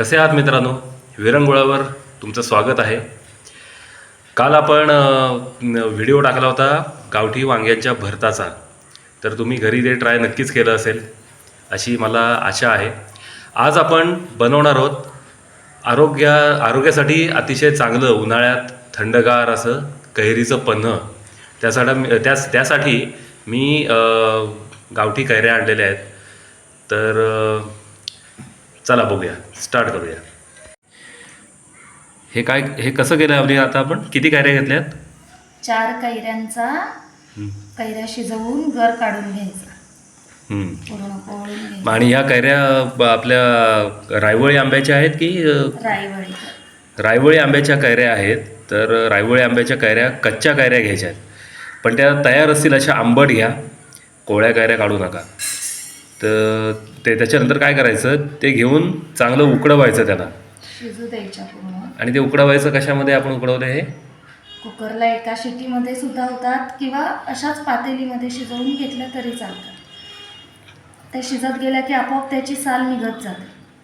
कसे आहात मित्रांनो? विरंगुळावर तुमचं स्वागत आहे. काल आपण व्हिडिओ टाकला होता गावठी वांग्यांच्या भरताचा. तर तुम्ही घरी ते ट्राय नक्कीच केलं असेल अशी मला आशा आहे. आज आपण बनवणार आहोत आरोग्या आरोग्यासाठी अतिशय चांगलं उन्हाळ्यात थंडगार असं कैरीचं पन्ह. त्यासाठी त्यास त्यासाठी मी गावठी कैऱ्या आणलेल्या आहेत. तर चला बघूया स्टार्ट करूया. हे काय हे कसं केलं आपली आता आपण? किती कैऱ्या घेतल्यात? चार कैऱ्यांचा कैऱ्या शिजवून गर काढून घ्यायचा. पूर्ण कोळून घ्यायचा. आणि ह्या कैऱ्या ब- आपल्या रायवळी आंब्याच्या आहेत की अ, राईवळी रायवळी आंब्याच्या कैऱ्या आहेत तर रायवळी आंब्याच्या कैऱ्या कच्च्या कैऱ्या घ्यायच्या आहेत. पण त्या तयार असतील अशा आंबट घ्या. कोवळ्या कैऱ्या काढू नका. तर ते त्याच्यानंतर काय करायचं ते घेऊन चांगलं उकडवायचं त्याला शिजू द्यायच्या पूर्ण. आणि ते उकडवायचं कशामध्ये आपण उकडवलं हे? कुकरला एका शिटीमध्ये सुद्धा होतात किंवा अशाच पातेलीमध्ये शिजवून घेतल्या तरी चालतात त्या शिजत गेल्या की आपोआप त्याची साल निघत जाते.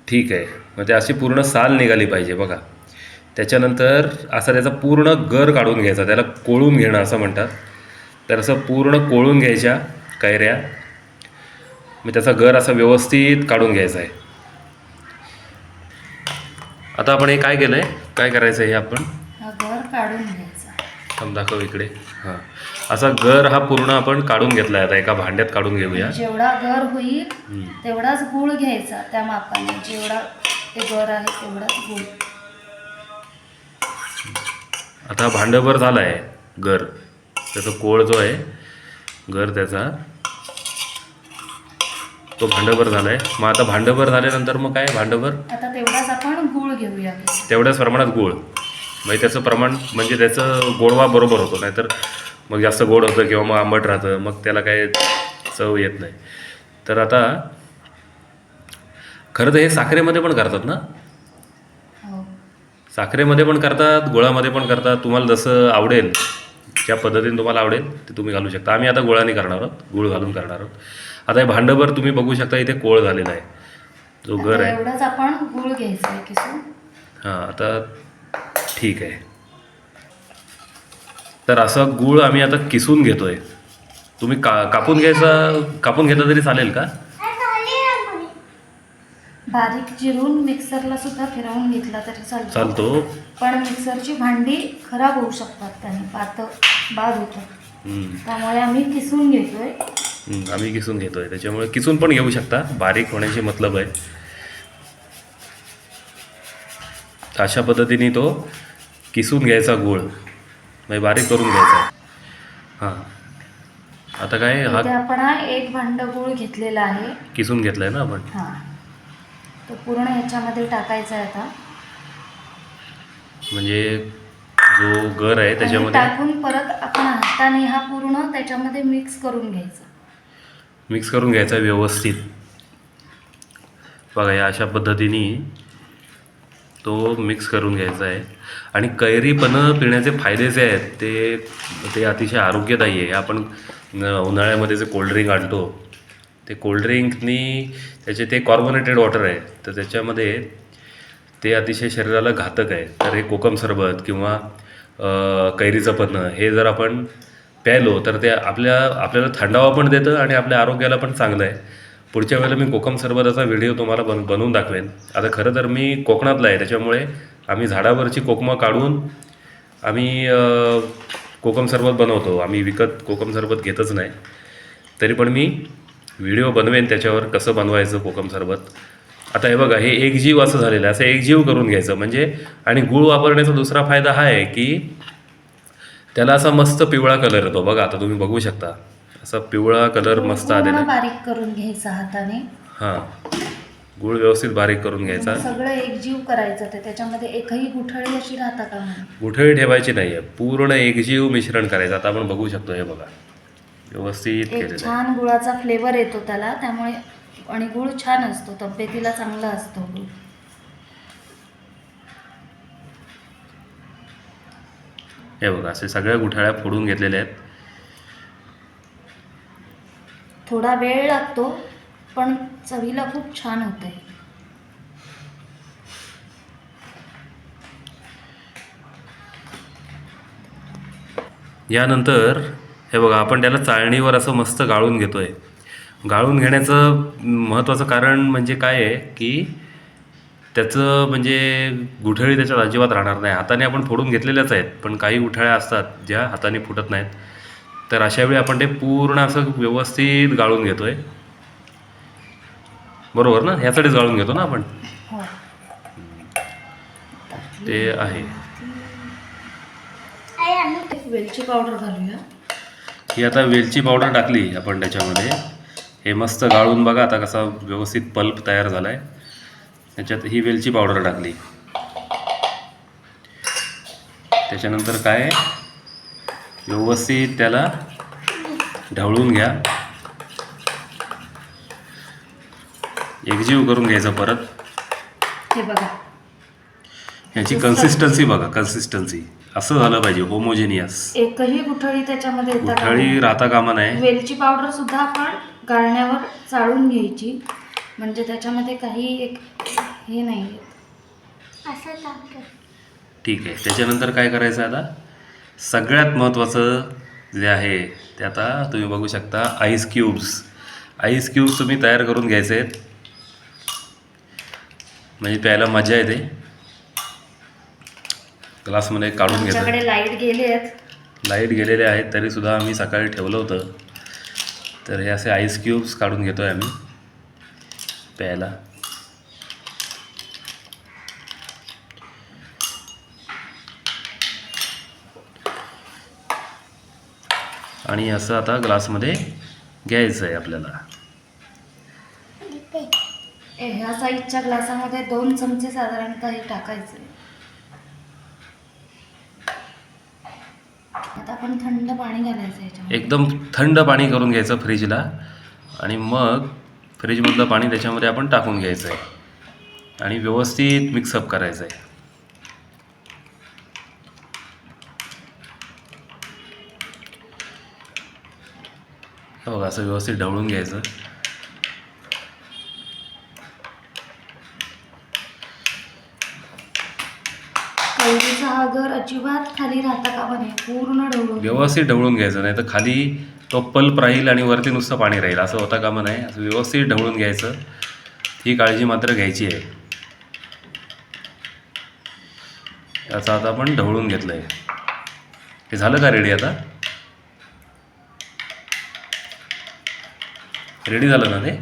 ठीक आहे. मग ते अशी पूर्ण साल निघाली पाहिजे बघा. त्याच्यानंतर असा त्याचा पूर्ण गर काढून घ्यायचा त्याला कोळून घेणं असं म्हणतात. तर असं पूर्ण कोळून घ्यायच्या कैऱ्या. मग त्याचा गर असा व्यवस्थित काढून घ्यायचा आहे. आता आपण हे काय केलं आहे काय करायचं हे आपण? गर काढून घ्यायचा. दाखव इकडे. हां. असा गर हा पूर्ण आपण काढून घेतला आहे आता एका भांड्यात काढून घेऊया. जेवढा गर होईल. तेवढाच गुळ घ्यायचा त्या मापाने. जेवढा ते गर आहे तेवढाच गुळ. आता भांडभर झाला आहे घर. त्याचा कोळ जो आहे घर त्याचा तो भांडभर झाला आहे मग आता भांडभर झाल्यानंतर मग काय? भांडभर? आता तेवढाच आपण गुळ घेऊया. तेवढ्याच प्रमाणात गोड म्हणजे त्याचं प्रमाण म्हणजे त्याचं गोडवा बरोबर होतो. नाहीतर मग जास्त गोड होतं किंवा मग आंबट राहतं. मग त्याला काय चव येत नाही. तर आता खरं तर हे साखरेमध्ये पण करतात ना? हो. साखरेमध्ये पण करतात गुळामध्ये पण करतात. तुम्हाला जसं आवडेल. ज्या पद्धतीने तुम्हाला आवडेल ते तुम्ही घालू शकता. आम्ही आता गुळाने करणार आहोत गुळ घालून करणार आहोत. आता हे भांडभर तुम्ही बघू शकता इथे कोळ झालेला आहे. जो घर आहे. एवढंच आपण गुळ घ्यायचं आहे किसून हां आता ठीक आहे. तर असा गुळ आम्ही आता किसून घेतोय. तुम्ही का कापून घ्यायचा कापून घेतला तरी चालेल का? बारीक चिरून मिक्सरला सुद्धा फिरवून घेतला तरी चालतो. चालतो. पण मिक्सरची भांडी खराब होऊ शकतात त्याने पातळ बाद होतं. हम्म. त्यामुळे आम्ही किसून घेतोय. हम्म, आम्ही किसून घेतोय. त्याच्यामुळे किसून पण घेऊ शकता. बारीक होण्याची मतलब आहे. अशा पद्धतीने तो किसून घ्यायचा गूळ. म्हणजे बारीक करून घ्यायचा. हां. आता काय इथे हा आपण हा एक भांड गुळ घेतलेला आहे. किसून घेतलाय ना आपण? हा. तो पूर्ण ह्याच्यामध्ये टाकायचा आहे आता. म्हणजे जो गर आहे त्याच्यामध्ये टाकून परत आपण हाताने हा पूर्ण त्याच्यामध्ये मिक्स करून घ्यायचा. मिक्स करून घ्यायचा व्यवस्थित. बघा या अशा पद्धतीने तो मिक्स करून घ्यायचा आहे. आणि कैरीपणं पिण्याचे फायदे जे आहेत ते ते अतिशय आरोग्यदायी आहे. आपण उन्हाळ्यामध्ये जे कोल्ड्रिंक आणतो ते कोल्ड्रिंकनी त्याचे ते कार्बोनेटेड वॉटर आहे. तर त्याच्यामध्ये ते अतिशय शरीराला घातक आहे. तर हे कोकम सरबत किंवा कैरीचं पन्ह हे जर आपण प्यायलो तर ते आपल्या आपल्याला थंडावा पण देतं आणि आपल्या आरोग्याला पण चांगलं आहे. पुढच्या वेळेला मी कोकम सरबताचा व्हिडिओ तुम्हाला बन बनवून दाखवेन. आता खरं तर मी कोकणातला आहे. त्याच्यामुळे आम्ही झाडावरची कोकमं काढून आम्ही कोकम सरबत बनवतो. आम्ही विकत कोकम सरबत घेतच नाही. तरी पण मी व्हिडिओ बनवेन त्याच्यावर कसं बनवायचं कोकम सरबत. आता हे बघा हे एकजीव असं झालेलं आहे. असं एकजीव करून घ्यायचं म्हणजे आणि गूळ वापरण्याचा दुसरा फायदा हा आहे की त्याला असा मस्त पिवळा कलर येतो. बघा आता तुम्ही बघू शकता. असा पिवळा कलर मस्त आलेला बारीक करून घ्यायचा हाताने. हां. गूळ व्यवस्थित बारीक करून घ्यायचा. सगळं एकजीव करायचं ते. त्याच्यामध्ये एकही गुठळी अशी राहता का गुठळी ठेवायची नाही आहे पूर्ण एकजीव मिश्रण करायचं. आता आपण बघू शकतो हे बघा. व्यवस्थित छान गुळाचा फ्लेवर येतो त्याला त्यामुळे आणि गुळ छान असतो तब्येतीला चांगला असतो हे बघा असे सगळ्या गुठाळ्या फोडून घेतलेल्या आहेत. थोडा वेळ लागतो पण चवीला खूप छान होते. यानंतर हे बघा आपण त्याला चाळणीवर असं मस्त गाळून घेतो आहे गाळून घेण्याचं महत्त्वाचं कारण म्हणजे काय आहे की त्याचं म्हणजे गुठळी त्याच्यात अजिबात राहणार नाही. हाताने आपण फोडून घेतलेल्याच आहेत पण काही गुठळ्या असतात ज्या हाताने फुटत नाहीत. तर अशा वेळी आपण ते पूर्ण असं व्यवस्थित गाळून घेतो आहे बरोबर ना? ह्यासाठीच गाळून घेतो ना आपण? हो. ते आहे. वेलची पावडर घालूया. ही आता वेलची पावडर टाकली आपण त्याच्यामध्ये. हे मस्त गाळून बघा आता कसा व्यवस्थित पल्प तयार झाला आहे त्याच्यात ही वेलची पावडर टाकली. त्याच्यानंतर काय? व्यवस्थित त्याला ढवळून घ्या. एकजीव करून घ्यायचं परत. हे बघा. ह्याची कन्सिस्टन्सी बघा कन्सिस्टन्सी असं झालं पाहिजे होमोजेनियस एकही गुठळी त्याच्यामध्ये येता कामा गुठळी नये. राहता कामा नाही वेलची पावडर सुद्धा आपण गाळण्यावर चाळून घ्यायची. म्हणजे त्याच्यामध्ये काही एक हे नाही. येत. ठीक आहे. त्याच्यानंतर काय करायचं आता? सगळ्यात महत्त्वाचं जे आहे ते आता तुम्ही बघू शकता आईस क्यूब्स आईस क्यूब्स तुम्ही तयार करून घ्यायचे आहेत. म्हणजे प्यायला मजा येते. ग्लासमध्ये काढून घेतो आमच्याकडे लाइट गेले आहेत. लाइट गेलेले आहेत तरीसुद्धा आम्ही सकाळी ठेवलं होतं. तर हे असे आईस क्यूब्स काढून घेतो आहे आम्ही. प्यायला. आणि असं आता ग्लासमध्ये घ्यायचं आहे आपल्याला ह्या साईजच्या ग्लासामध्ये दोन चमचे साधारणतः हे टाकायचे आपण थंड पाणी घालायचं याच्यामध्ये. एकदम थंड पाणी करून घ्यायचं फ्रीजला. आणि मग फ्रीजमधलं पाणी त्याच्यामध्ये आपण टाकून घ्यायचं आहे आणि व्यवस्थित मिक्सअप करायचं आहे हे बघा असं व्यवस्थित ढवळून घ्यायचं. हा घर अजिबात खाली राहता कामा नये पूर्ण ढवळून. व्यवस्थित ढवळून घ्यायचं नाही तर खाली तो पल्प राहील आणि वरती नुसतं पाणी राहील असं होता कामा नाही असं व्यवस्थित ढवळून घ्यायचं. ही काळजी मात्र घ्यायची आहे. याचं आता आपण ढवळून घेतलं आहे हे झालं का रेडी आता? रेडी झालं ना ते?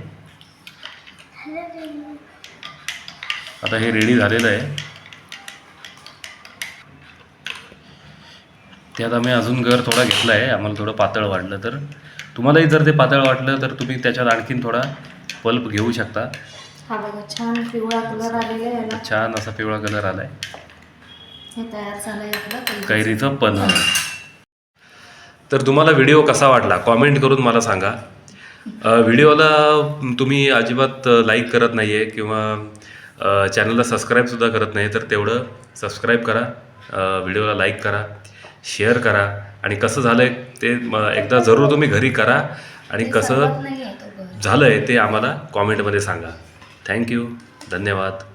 आता हे रेडी झालेलं आहे. त्यात आम्ही अजून घर थोडा घेतला आहे आम्हाला थोडं पातळ वाटलं तर. तुम्हालाही जर ते पातळ वाटलं तर तुम्ही त्याच्यात आणखीन थोडा पल्प घेऊ शकता. हा बघा छान पिवळा कलर आलेला आहे याला. छान असा पिवळा कलर आला आहे हे तयार झालंय आपलं कैरीचं. कैरीचं पन्ह तर तुम्हाला व्हिडिओ कसा वाटला? कॉमेंट करून मला सांगा. अ, व्हिडिओला तुम्ही अजिबात लाईक करत नाही आहे किंवा चॅनलला सबस्क्राईबसुद्धा करत नाही तर तेवढं सबस्क्राईब करा. अ, व्हिडिओला लाईक करा. शेअर करा. आणि कसं झालं आहे ते म- एकदा जरूर तुम्ही घरी करा. आणि कसं. झालं आहे ते आम्हाला कॉमेंटमध्ये सांगा. थँक्यू धन्यवाद.